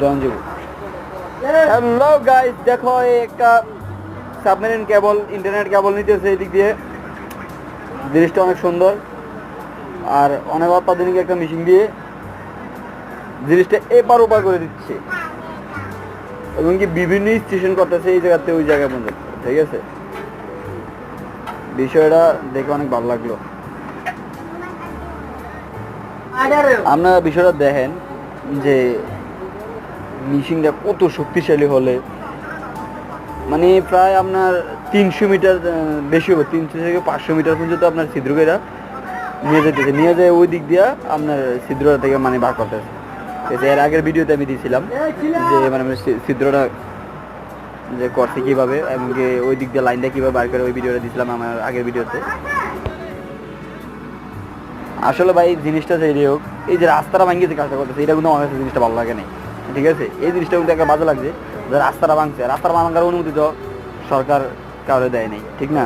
জনজীবন hello guys দেখো একটা সাবমেরিন কেবল ইন্টারনেট কেবল নিতেছে এই দিক দিয়ে। জিনিসটা অনেক সুন্দর। আর অনেক অত্যাধুনিক একটা মেশিন দিয়ে জিনিসটা এপার ওপার করে দিচ্ছে। এবং কি বিভিন্ন স্টেশন করতেছে এই জায়গাতে, ওই জায়গায় পর্যন্ত, ঠিক আছে? বিষয়টা দেখে অনেক ভালো লাগল। আপনারা বিষয়টা দেখেন যে মেশিনটা কত শক্তিশালী হলে? মানে প্রায় আপনার তিনশো মিটার বেশি হবে, তিনশো থেকে পাঁচশো মিটার পর্যন্ত আপনার ছিদ্রকেরা নিয়ে যেতেছে। নিয়ে যায় ওই দিক দিয়া আপনার ছিদ্রটা থেকে মানে বার করতেছে। এর আগের ভিডিওতে আমি দিয়েছিলাম যে মানে ছিদ্রটা যে করছে কীভাবে এমনকি ওই দিক দিয়ে লাইনটা কীভাবে বার করে ওই ভিডিওটা দিয়েছিলাম আমার আগের ভিডিওতে। আসলে ভাই, জিনিসটা যে হোক, এই যে রাস্তাটা ভাঙিয়ে যে কাজটা করতেছে, এটা কিন্তু আমার কাছে জিনিসটা ভালো লাগে নাই। ঠিক আছে? এই জিনিসটা কিন্তু একটা বাজে লাগছে যে রাস্তাটা ভাঙছে। রাস্তাটা ভাঙার অনুমতি তো সরকার কাউরে দেয় নাই, ঠিক না?